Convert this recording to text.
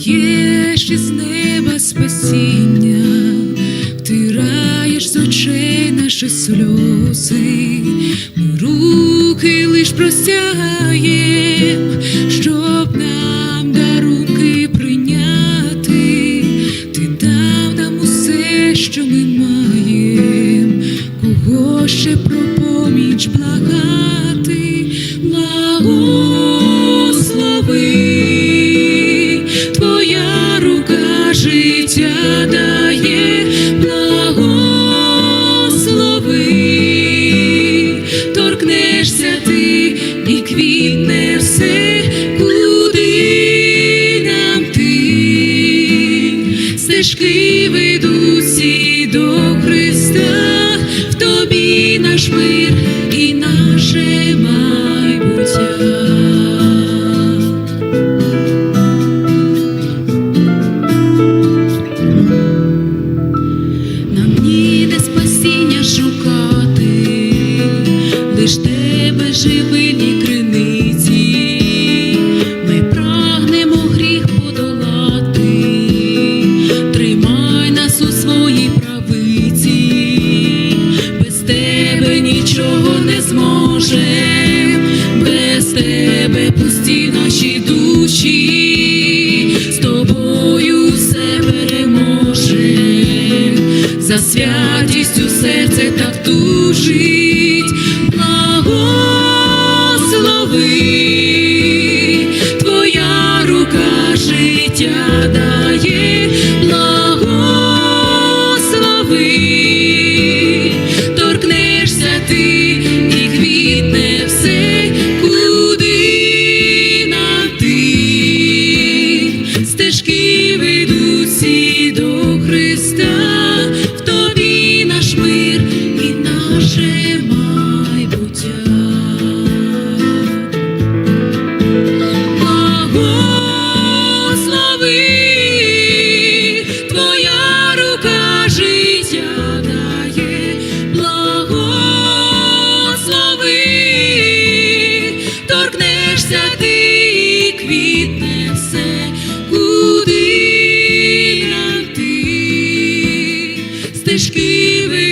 Є ще неба спасіння, втираєш з очей наші сльози, руки лиш простягаєш. Торкнешся ти і квітне все, куди нам ти, стежки ведуть до Христа, в тобі наш мир тебе живильні криниці, ми прагнемо гріх подолати, тримай нас у своїй правиці, без тебе нічого не зможем, без тебе пусті наші душі, з тобою все переможем, за святістю серце так тужить, життя дає, ти, стежки